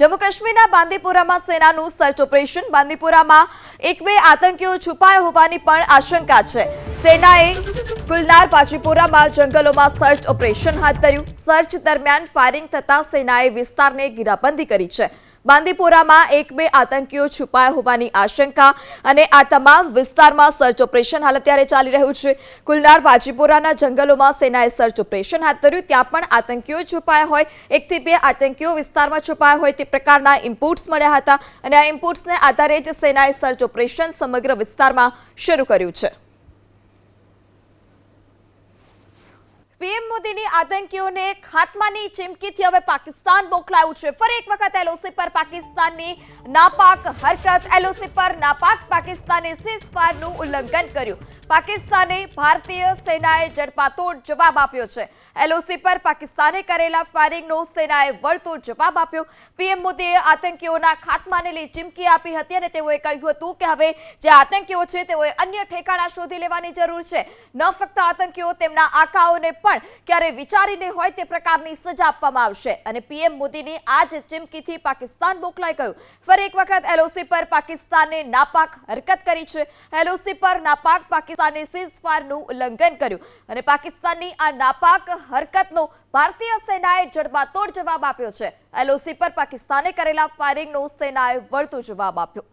જમ્મુ કાશ્મીરના બાંદીપુરામાં સેનાનું search operation. બાંદીપુરામાં એક બે આતંકીઓ છુપાયા હોવાની પણ આશંકા છે. સેનાએ ગુલનાર પાજીપુરામાં જંગલોમાં સર્ચ ઓપરેશન હાથ ધર્યું. સર્ચ દરમિયાન ફાયરિંગ થતાં સેનાએ વિસ્તારને ઘેરાબંધી કરી છે. બાંદીપુરામાં એક બે આતંકીઓ છુપાયા હોવાની આશંકા અને આ તમામ વિસ્તારમાં સર્ચ ઓપરેશન હાલ અત્યારે ચાલી રહ્યું છે. કુલનાર બાજીપોરાના જંગલોમાં સેનાએ સર્ચ ઓપરેશન હાથ ધર્યું. ત્યાં પણ આતંકીઓ છુપાયા હોય. એકથી બે આતંકીઓ વિસ્તારમાં છુપાયા હોય તે પ્રકારના ઇમ્પુટ્સ મળ્યા હતા અને આ ઇમ્પુટ્સને આધારે જ સેનાએ સર્ચ ઓપરેશન સમગ્ર વિસ્તારમાં શરૂ કર્યું છે. પીએમ મોદીની આતંકીઓને ખાત્માની ચીમકીથી હવે પાકિસ્તાન મોકલાયું છે. ફરી એક વખત એલઓસી પર પાકિસ્તાનની નાપાક હરકત. એલઓસી પર નાપાક પાકિસ્તાને સીઝફાયરનું ઉલ્લંઘન કર્યું. પાકિસ્તાને ભારતીય સેનાએ જડપાતોડ જવાબ આપ્યો છે. એલઓસી પર પાકિસ્તાને કરેલા ફાયરિંગનો સેનાએ વળતો જવાબ આપ્યો. પીએમ મોદીએ આતંકીઓના ખાત્માને લઈ ચીમકી આપી હતી અને તેઓએ કહ્યું હતું કે હવે જે આતંકીઓ છે તેઓએ અન્ય ઠેકાણા શોધી લેવાની જરૂર છે. ન ફક્ત આતંકીઓ, તેમના આકાઓને પણ ક્યારે વિચારીને હોય તે પ્રકારની સજા આપવામાં આવશે. અને પીએમ મોદીની આ જ ચીમકીથી પાકિસ્તાન મોકલાઈ ગયું. ફરી એક વખત એલઓસી પર પાકિસ્તાને નાપાક હરકત કરી છે. એલઓસી પર નાપાક પાકિસ્તાને સીઝફાયરનું ઉલ્લંઘન કર્યું. અને પાકિસ્તાનની આ નાપાક હરકતનો ભારતીય સેનાએ જડબાતોડ જવાબ આપ્યો છે. એલઓસી પર પાકિસ્તાને કરેલા ફાયરિંગનો સેનાએ વળતો જવાબ આપ્યો.